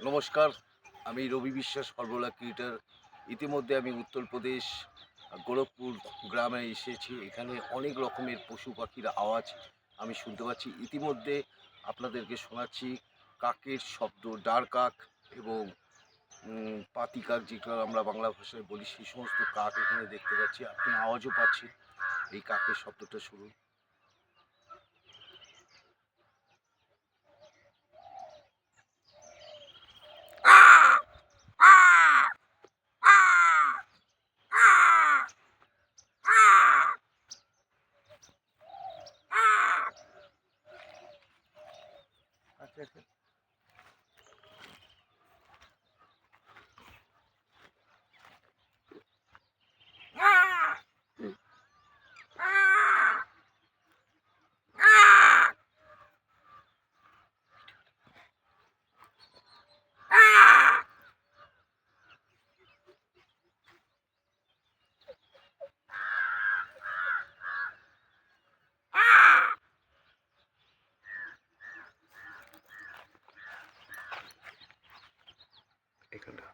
নমস্কার, আমি রবি বিশ্বাস সর্বলা ক্রিয়েটার। ইতিমধ্যে আমি উত্তরপ্রদেশ গোরখপুর গ্রামে এসেছি। এখানে অনেক রকমের পশু পাখির আওয়াজ আমি শুনতে পাচ্ছি। ইতিমধ্যে আপনাদেরকে শোনাচ্ছি কাকের শব্দ, ডার কাক এবং পাতি কাক, যেটা আমরা বাংলা ভাষায় বলি, সেই সমস্ত কাক এখানে দেখতে পাচ্ছি। আপনি আওয়াজও পাচ্ছেন। এই কাকের শব্দটা শুনুন। Griffin. കേൾക്കേണ്ടത്